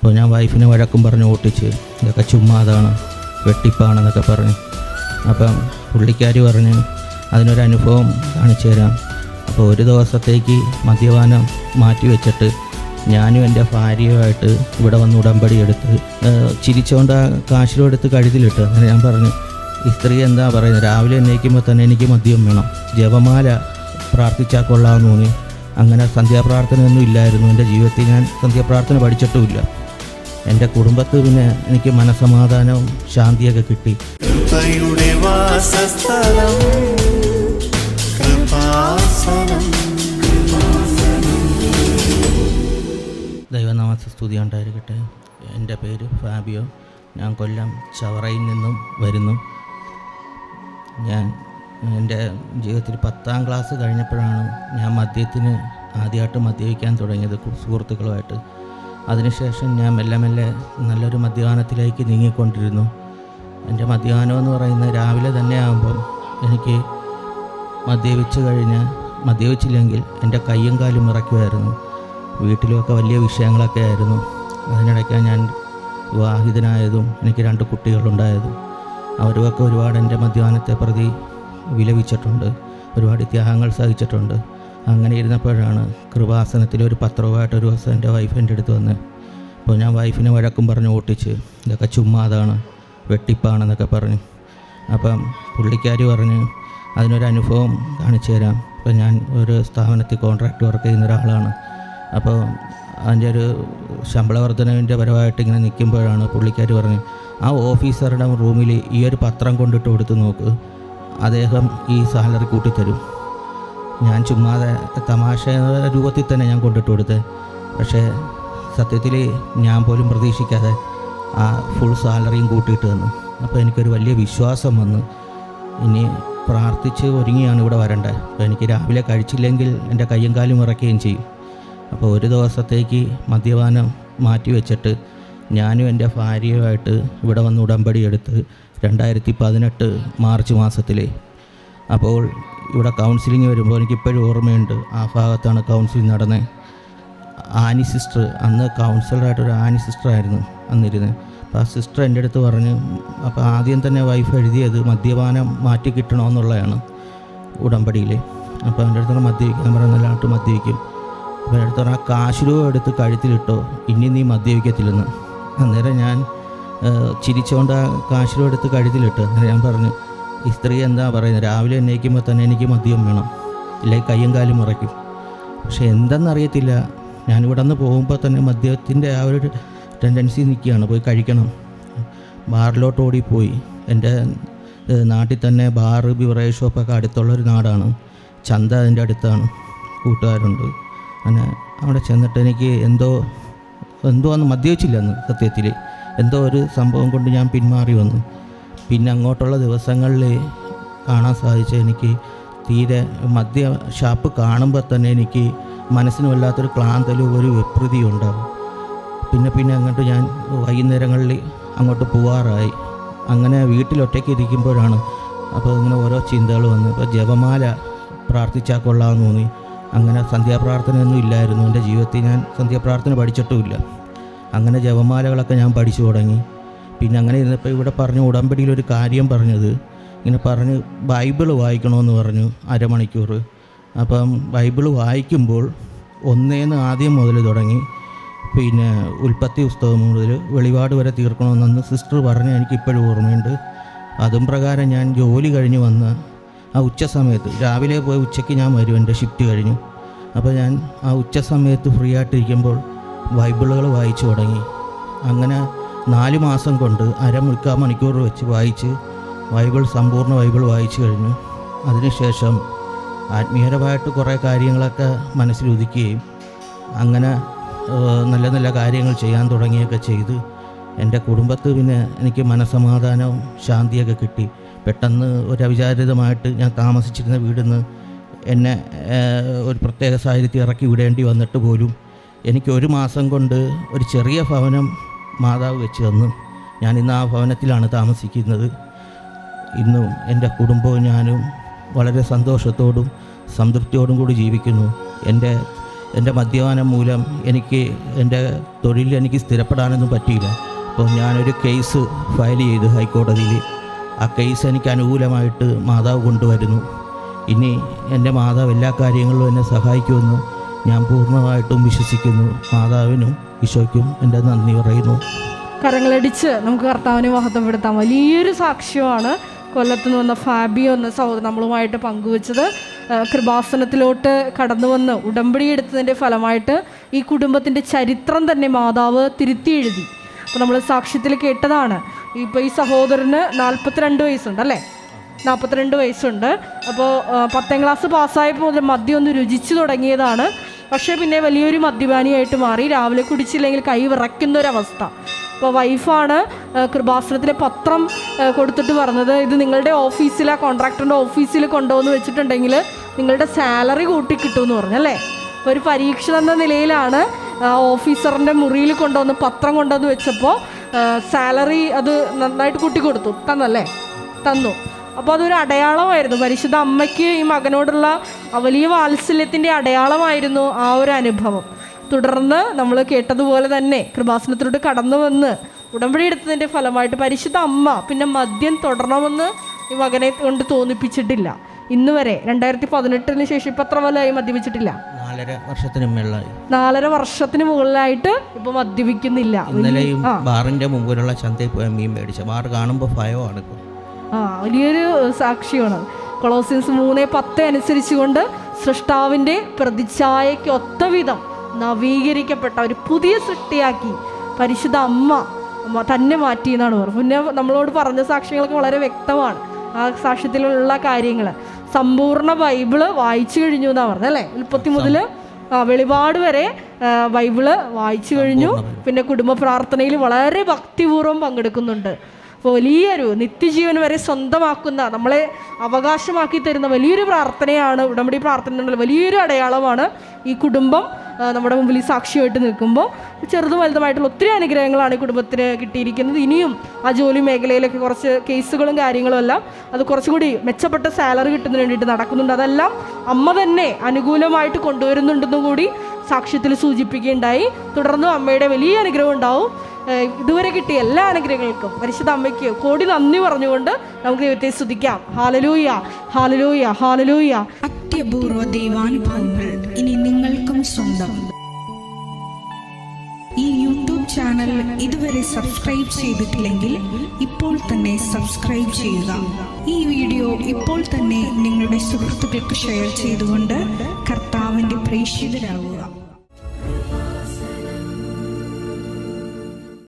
അപ്പോൾ ഞാൻ വൈഫിനെ വഴക്കും പറഞ്ഞ് ഓട്ടിച്ച് ഇതൊക്കെ ചുമ്മാതാണ് വെട്ടിപ്പാണെന്നൊക്കെ പറഞ്ഞ്. അപ്പം പുള്ളിക്കാരി പറഞ്ഞ് അതിനൊരു അനുഭവം കാണിച്ചു തരാം. അപ്പോൾ ഒരു ദിവസത്തേക്ക് മദ്യപാനം മാറ്റി വെച്ചിട്ട് ഞാനും എന്റെ ഭാര്യയുമായിട്ട് ഇവിടെ വന്ന് ഉടമ്പടി എടുത്ത് ചിരിച്ചുകൊണ്ട് ആ കാശിലും എടുത്ത് കഴുതിലിട്ട് അങ്ങനെ ഞാൻ പറഞ്ഞു ഈ സ്ത്രീ എന്താ പറയുന്നത്? രാവിലെ എണീക്കുമ്പോൾ തന്നെ എനിക്ക് മദ്യം വേണം. ജപമാല പ്രാർത്ഥിച്ചാൽ കൊള്ളാമെന്ന് തോന്നി അങ്ങനെ സന്ധ്യാപ്രാർത്ഥനയൊന്നും ഇല്ലായിരുന്നു. എന്റെ ജീവിതത്തിൽ ഞാൻ സന്ധ്യാപ്രാർത്ഥന പഠിച്ചിട്ടുമില്ല. എന്റെ കുടുംബത്ത് പിന്നെ എനിക്ക് മനസമാധാനവും ശാന്തിയൊക്കെ കിട്ടി. ദൈവനാമത്തെ സ്തുതി ഉണ്ടായിരിക്കട്ടെ. എന്റെ പേര് ഫാബിയോ. ഞാൻ കൊല്ലം ചവറയിൽ നിന്നും വരുന്നു. ഞാൻ എന്റെ ജീവിതത്തിൽ പത്താം ക്ലാസ് കഴിഞ്ഞപ്പോഴാണ് ഞാൻ മദ്യത്തിന് ആദ്യമായിട്ട് മദ്യപിക്കാൻ തുടങ്ങിയത് സുഹൃത്തുക്കളുമായിട്ട്. അതിനുശേഷം ഞാൻ മെല്ലെ മെല്ലെ നല്ലൊരു മദ്യപാനത്തിലേക്ക് നീങ്ങിക്കൊണ്ടിരുന്നു. എന്റെ മദ്യപാനം എന്ന് പറയുന്നത് രാവിലെ തന്നെ ആകുമ്പം എനിക്ക് മദ്യപിച്ച് കഴിഞ്ഞ് മദ്യപിച്ചില്ലെങ്കിൽ എന്റെ കയ്യും കാലും ഇറക്കുമായിരുന്നു. വീട്ടിലുമൊക്കെ വലിയ വിഷയങ്ങളൊക്കെ ആയിരുന്നു. അതിനിടയ്ക്കാണ് ഞാൻ വിവാഹിതനായതും എനിക്ക് രണ്ട് കുട്ടികളുണ്ടായതും അവരുമൊക്കെ ഒരുപാട് എന്റെ മദ്യപാനത്തെ പ്രതി വിലപിച്ചിട്ടുണ്ട്. ഒരുപാട് ത്യാഗങ്ങൾ സഹിച്ചിട്ടുണ്ട്. അങ്ങനെ ഇരുന്നപ്പോഴാണ് കൃപാസനത്തിൽ ഒരു പത്രവുമായിട്ട് ഒരു ദിവസം എന്റെ വൈഫ് എന്റെ അടുത്ത് വന്ന് അപ്പോൾ ഞാൻ വൈഫിനെ വഴക്കും പറഞ്ഞ് ഓട്ടിച്ച് ഇതൊക്കെ ചുമ്മാതാണ് വെട്ടിപ്പാണെന്നൊക്കെ പറഞ്ഞു. അപ്പം പുള്ളിക്കാരി പറഞ്ഞ് അതിനൊരു അനുഭവം കാണിച്ചു തരാം. അപ്പോൾ ഞാൻ ഒരു സ്ഥാപനത്തിൽ കോൺട്രാക്ട് വർക്ക് ചെയ്യുന്ന ഒരാളാണ്. അപ്പോൾ അതിന്റെ ഒരു ശമ്പള വർധനവിന്റെ പരമായിട്ട് ഇങ്ങനെ നിൽക്കുമ്പോഴാണ് പുള്ളിക്കാരി പറഞ്ഞ് ആ ഓഫീസറുടെ റൂമിൽ ഈ ഒരു പത്രം കൊണ്ടിട്ട് കൊടുത്ത് നോക്ക്. അദ്ദേഹം ഈ സാലറി കൂട്ടിത്തരും. ഞാൻ ചുമ്മാതെ തമാശ രൂപത്തിൽ തന്നെ ഞാൻ കൊണ്ടിട്ട് കൊടുത്തത് പക്ഷേ സത്യത്തിൽ ഞാൻ പോലും പ്രതീക്ഷിക്കാതെ ആ ഫുൾ സാലറിയും കൂട്ടിയിട്ട് തന്നു അപ്പോൾ എനിക്കൊരു വലിയ വിശ്വാസം വന്നു. ഇനി പ്രാർത്ഥിച്ച് ഒരുങ്ങിയാണ് ഇവിടെ വരേണ്ടത്. അപ്പോൾ എനിക്ക് രാവിലെ കഴിച്ചില്ലെങ്കിൽ എന്റെ കയ്യും കാലും ഇറക്കുകയും ചെയ്യും. അപ്പോൾ ഒരു ദിവസത്തേക്ക് മദ്യപാനം മാറ്റി വെച്ചിട്ട് ഞാനും എന്റെ ഭാര്യയുമായിട്ട് ഇവിടെ വന്ന് ഉടമ്പടി എടുത്ത് രണ്ടായിരത്തി പതിനെട്ട് മാർച്ച് മാസത്തിൽ അപ്പോൾ ഇവിടെ കൗൺസിലിംഗ് വരുമ്പോൾ എനിക്കിപ്പോഴും ഓർമ്മയുണ്ട്. ആ ഭാഗത്താണ് കൗൺസിലിംഗ് നടന്നത് ആനി സിസ്റ്റർ അന്ന് കൗൺസിലറായിട്ടൊരു ആനി സിസ്റ്റർ ആയിരുന്നു അന്നിരുന്നത് അപ്പോൾ ആ സിസ്റ്റർ എന്റെ അടുത്ത് പറഞ്ഞ് അപ്പോൾ ആദ്യം തന്നെ വൈഫ് എഴുതിയത് മദ്യപാനം മാറ്റി കിട്ടണമെന്നുള്ളതാണ് ഉടമ്പടിയിൽ അപ്പോൾ എന്റെ അടുത്ത് മദ്യപിക്കാൻ പറഞ്ഞ നല്ലതായിട്ട് മദ്യപിക്കും. അപ്പോൾ എന്റെ അടുത്ത് പറഞ്ഞാൽ കാശ് രൂപ എടുത്ത് കഴുത്തിലിട്ടോ ഇനി നീ മദ്യപിക്കത്തില്ലെന്ന്. അന്നേരം ഞാൻ ചിരിച്ചുകൊണ്ട് ആ കാശ് രൂപ എടുത്ത് കഴുത്തിലിട്ട് അന്നേരം ഞാൻ പറഞ്ഞു ഈ സ്ത്രീ എന്താ പറയുന്നത്? രാവിലെ എണ്ണയിക്കുമ്പോൾ തന്നെ എനിക്ക് മദ്യം വേണം. ഇല്ലെങ്കിൽ കയ്യും കാലും മുറയ്ക്കും പക്ഷെ എന്തെന്നറിയത്തില്ല. ഞാനിവിടെ നിന്ന് പോകുമ്പോൾ തന്നെ മദ്യത്തിന്റെ ആ ഒരു ടെൻഡൻസി നിൽക്കുകയാണ്. പോയി കഴിക്കണം. ബാറിലോട്ട് ഓടിപ്പോയി. എന്റെ നാട്ടിൽ തന്നെ ബാറ് ബിവറേജ് ഷോപ്പൊക്കെ അടുത്തുള്ളൊരു നാടാണ്. ചന്ത അതിന്റെ അടുത്താണ്. കൂട്ടുകാരുണ്ട്. അങ്ങനെ അവിടെ ചെന്നിട്ട് എനിക്ക് എന്തോ എന്തോ അന്ന് മദ്യവച്ചില്ല അന്ന് സത്യത്തിൽ. എന്തോ ഒരു സംഭവം കൊണ്ട് ഞാൻ പിന്മാറി വന്നു. പിന്നെ അങ്ങോട്ടുള്ള ദിവസങ്ങളിൽ കാണാൻ സാധിച്ച എനിക്ക് തീരെ മദ്യ ഷാപ്പ് കാണുമ്പോൾ തന്നെ എനിക്ക് മനസ്സിന് വല്ലാത്തൊരു ക്ലാന്തലും ഒരു വിപ്രീതിയും ഉണ്ടാകും പിന്നെ പിന്നെ അങ്ങോട്ട് ഞാൻ വൈകുന്നേരങ്ങളിൽ അങ്ങോട്ട് പോവാറായി. അങ്ങനെ വീട്ടിലൊറ്റയ്ക്ക് ഇരിക്കുമ്പോഴാണ് അപ്പോൾ ഇങ്ങനെ ഓരോ ചിന്തകൾ വന്നു. ഇപ്പോൾ ജപമാല പ്രാർത്ഥിച്ചാൽ കൊള്ളാമെന്ന് തോന്നി. അങ്ങനെ സന്ധ്യാപ്രാർത്ഥനയൊന്നും ഇല്ലായിരുന്നു. എന്റെ ജീവിതത്തിൽ ഞാൻ സന്ധ്യാപ്രാർത്ഥന പഠിച്ചിട്ടുമില്ല. അങ്ങനെ ജപമാലകളൊക്കെ ഞാൻ പഠിച്ചു തുടങ്ങി. പിന്നെ അങ്ങനെ ഇരുന്നപ്പോൾ ഇവിടെ പറഞ്ഞു ഉടമ്പടിയിൽ ഒരു കാര്യം പറഞ്ഞത്. ഇങ്ങനെ പറഞ്ഞ് ബൈബിൾ വായിക്കണമെന്ന് പറഞ്ഞു അരമണിക്കൂർ അപ്പം ബൈബിൾ വായിക്കുമ്പോൾ ഒന്നേന്ന് ആദ്യം മുതൽ തുടങ്ങി. പിന്നെ ഉൽപ്പത്തി പുസ്തകം മുതൽ വെളിപാട് വരെ തീർക്കണമെന്ന് സിസ്റ്റർ പറഞ്ഞ് എനിക്ക് ഇപ്പോഴും ഓർമ്മയുണ്ട്. അതും പ്രകാരം ഞാൻ ജോലി കഴിഞ്ഞ് വന്ന് ആ ഉച്ച സമയത്ത് രാവിലെ പോയി ഉച്ചയ്ക്ക് ഞാൻ വരും എന്റെ ഷിഫ്റ്റ് കഴിഞ്ഞു. അപ്പോൾ ഞാൻ ആ ഉച്ച സമയത്ത് ഫ്രീ ആയിട്ടിരിക്കുമ്പോൾ ബൈബിളുകൾ വായിച്ചു തുടങ്ങി. അങ്ങനെ നാല് മാസം കൊണ്ട് അരമുക്കാൽ മണിക്കൂർ വെച്ച് വായിച്ച് ബൈബിൾ സമ്പൂർണ ബൈബിൾ വായിച്ചു കഴിഞ്ഞു. അതിനുശേഷം ആത്മീയപരമായിട്ട് കുറേ കാര്യങ്ങളൊക്കെ മനസ്സിലുദിക്കുകയും അങ്ങനെ നല്ല നല്ല കാര്യങ്ങൾ ചെയ്യാൻ തുടങ്ങിയൊക്കെ ചെയ്ത് എന്റെ കുടുംബത്ത് പിന്നെ എനിക്ക് മനസമാധാനവും ശാന്തിയൊക്കെ കിട്ടി. പെട്ടെന്ന് ഒരു അവിചാരിതമായിട്ട് ഞാൻ താമസിച്ചിരുന്ന വീടിൽ നിന്ന് എന്നെ ഒരു പ്രത്യേക സാഹചര്യത്തിൽ ഇറക്കി വിടേണ്ടി വന്നിട്ട് പോലും എനിക്ക് ഒരു മാസം കൊണ്ട് ഒരു ചെറിയ ഭവനം മാതാവ് വെച്ച് തന്നു ഞാൻ ഇന്ന് ആ ഭവനത്തിലാണ് താമസിക്കുന്നത്. ഇന്നും എന്റെ കുടുംബവും ഞാനും വളരെ സന്തോഷത്തോടും സംതൃപ്തിയോടും കൂടി ജീവിക്കുന്നു. എന്റെ എന്റെ മദ്യപാനം മൂലം എനിക്ക് എന്റെ തൊഴിലിൽ എനിക്ക് സ്ഥിരപ്പെടാനൊന്നും പറ്റിയില്ല. അപ്പോൾ ഞാനൊരു കേസ് ഫയൽ ചെയ്തു ഹൈക്കോടതിയിൽ. ആ കേസ് എനിക്ക് അനുകൂലമായിട്ട് മാതാവ് കൊണ്ടുവരുന്നു. ഇനി എന്റെ മാതാവ് എല്ലാ കാര്യങ്ങളിലും എന്നെ സഹായിക്കുമെന്ന് ഞാൻ പൂർണമായിട്ടും വിശ്വസിക്കുന്നു. മാതാവിനും ഈശോയ്ക്കും എന്റെ നന്ദി പറയുന്നു. കരങ്ങളടിച്ച് നമുക്ക് കർത്താവിനെ മഹത്വപ്പെടുത്താം വലിയൊരു സാക്ഷ്യമാണ് കൊല്ലത്ത് നിന്ന് വന്ന ഫാബിയോ എന്ന സഹോദരൻ നമ്മളുമായിട്ട് പങ്കുവച്ചത്. കൃപാസനത്തിലോട്ട് കടന്നു വന്ന് ഉടമ്പടി എടുത്തതിന്റെ ഫലമായിട്ട് ഈ കുടുംബത്തിന്റെ ചരിത്രം തന്നെ മാതാവ് തിരുത്തി എഴുതി. അപ്പോൾ നമ്മൾ സാക്ഷ്യത്തിൽ കേട്ടതാണ്. ഇപ്പോൾ ഈ സഹോദരന് നാൽപ്പത്തിരണ്ട് വയസ്സുണ്ട് അല്ലേ? നാൽപ്പത്തിരണ്ട് വയസ്സുണ്ട്. അപ്പോൾ പത്താം ക്ലാസ് പാസ്സായപ്പോൾ മുതൽ മദ്യം ഒന്ന് രുചിച്ചു തുടങ്ങിയതാണ്. പക്ഷേ പിന്നെ വലിയൊരു മദ്യപാനിയായിട്ട് മാറി. രാവിലെ കുടിച്ചില്ലെങ്കിൽ കൈ വിറയ്ക്കുന്ന ഒരവസ്ഥ അപ്പോൾ വൈഫാണ് കൃപാസനത്തിലെ പത്രം കൊടുത്തിട്ട് പറഞ്ഞത്. ഇത് നിങ്ങളുടെ ഓഫീസിൽ ആ കോൺട്രാക്ടറിന്റെ ഓഫീസിൽ കൊണ്ടുവന്ന് വെച്ചിട്ടുണ്ടെങ്കിൽ നിങ്ങളുടെ സാലറി കൂട്ടി കിട്ടുമെന്ന് പറഞ്ഞു അല്ലേ? അപ്പോൾ ഒരു പരീക്ഷ എന്ന നിലയിലാണ് ഓഫീസറിന്റെ മുറിയിൽ കൊണ്ടുവന്ന് പത്രം കൊണ്ടുവന്ന് വെച്ചപ്പോൾ സാലറി അത് നന്നായിട്ട് കൂട്ടി കൊടുത്തു തന്നല്ലേ? തന്നു. അപ്പോൾ അതൊരു അടയാളമായിരുന്നു. പരിശുദ്ധ അമ്മയ്ക്ക് ഈ മകനോടുള്ള വലിയ വാത്സല്യത്തിന്റെ അടയാളമായിരുന്നു ആ ഒരു അനുഭവം. തുടർന്ന് നമ്മൾ കേട്ടതുപോലെ തന്നെ കൃപാസനത്തിലോട്ട് കടന്നു വന്ന് ഉടമ്പടി എടുത്തതിന്റെ ഫലമായിട്ട് പരിശുദ്ധ അമ്മ പിന്നെ മദ്യം തുടരണമെന്ന് ഈ മകനെ കൊണ്ട് തോന്നിപ്പിച്ചിട്ടില്ല. ഇന്ന് വരെ രണ്ടായിരത്തി പതിനെട്ടിന് ശേഷം ഇപ്പം എത്ര കൊല്ലമായി മദ്യപിച്ചിട്ടില്ല? നാലര വർഷത്തിന് മുകളിലായി. നാലര വർഷത്തിന് മുകളിലായിട്ട് ഇപ്പൊ മദ്യപിക്കുന്നില്ല. ഇന്നലെയും ബാറിന്റെ മുമ്പിലുള്ള ചന്തയിൽ പോയ മീൻ മേടിച്ച. ബാർ കാണുമ്പോൾ ഭയമാണ് ഇപ്പോൾ ആ വലിയൊരു സാക്ഷിയാണ്. കൊളോസിയൻസ് മൂന്ന് പത്ത് അനുസരിച്ചുകൊണ്ട് സൃഷ്ടാവിന്റെ പ്രതിച്ഛായയ്ക്ക് ഒത്ത വിധം നവീകരിക്കപ്പെട്ട ഒരു പുതിയ സൃഷ്ടിയാക്കി പരിശുദ്ധ അമ്മ തന്നെ മാറ്റി എന്നാണ് പറഞ്ഞത്. പിന്നെ നമ്മളോട് പറഞ്ഞ സാക്ഷ്യങ്ങളൊക്കെ വളരെ വ്യക്തമാണ്. ആ സാക്ഷ്യത്തിലുള്ള കാര്യങ്ങൾ. സമ്പൂർണ ബൈബിൾ വായിച്ചു കഴിഞ്ഞു എന്നാണ് പറഞ്ഞത് അല്ലേ? ഉൽപ്പത്തി മുതൽ ആ വെളിപാട് വരെ ബൈബിൾ വായിച്ചു കഴിഞ്ഞു. പിന്നെ കുടുംബ പ്രാർത്ഥനയിൽ വളരെ ഭക്തിപൂർവം പങ്കെടുക്കുന്നുണ്ട്. വലിയൊരു നിത്യജീവൻ വരെ സ്വന്തമാക്കുന്ന നമ്മളെ അവകാശമാക്കി തരുന്ന വലിയൊരു പ്രാർത്ഥനയാണ് ഉടമ്പടി പ്രാർത്ഥന വലിയൊരു അടയാളമാണ് ഈ കുടുംബം നമ്മുടെ മുമ്പിൽ ഈ സാക്ഷിയായിട്ട് നിൽക്കുമ്പോൾ. ചെറുതും വലുതുമായിട്ടുള്ള ഒത്തിരി അനുഗ്രഹങ്ങളാണ് ഈ കുടുംബത്തിന് കിട്ടിയിരിക്കുന്നത്. ഇനിയും ആ ജോലി മേഖലയിലൊക്കെ കുറച്ച് കേസുകളും കാര്യങ്ങളും എല്ലാം അത് കുറച്ചുകൂടി മെച്ചപ്പെട്ട സാലറി കിട്ടുന്നതിന് വേണ്ടിയിട്ട് നടക്കുന്നുണ്ട്. അതെല്ലാം അമ്മ തന്നെ അനുകൂലമായിട്ട് കൊണ്ടുവരുന്നുണ്ടെന്നും കൂടി സാക്ഷ്യത്തിൽ സൂചിപ്പിക്കുകയുണ്ടായി. തുടർന്നും അമ്മയുടെ വലിയ അനുഗ്രഹം ഉണ്ടാവും. ഇതുവരെ കിട്ടിയ എല്ലാ അനുഗ്രഹങ്ങൾക്കും പരിശുദ്ധ അമ്മയ്ക്ക് കോടി നന്ദി പറഞ്ഞുകൊണ്ട് നമുക്ക് ദൈവത്തെ സ്തുതിക്കാം. Hallelujah hallelujah hallelujah. അത്യപൂർവ ദൈവാനുഭവങ്ങൾ ഇനി നിങ്ങൾക്കും സ്വന്തം. ഈ യൂട്യൂബ് ചാനൽ ഇതുവരെ സബ്സ്ക്രൈബ് ചെയ്തിട്ടില്ലെങ്കിൽ ഇപ്പോൾ തന്നെ സബ്സ്ക്രൈബ് ചെയ്യുക. ഈ വീഡിയോ ഇപ്പോൾ തന്നെ നിങ്ങളുടെ സുഹൃത്തുക്കൾക്ക് ഷെയർ ചെയ്തുകൊണ്ട് കർത്താവിന്റെ പ്രേക്ഷിതരാകുക.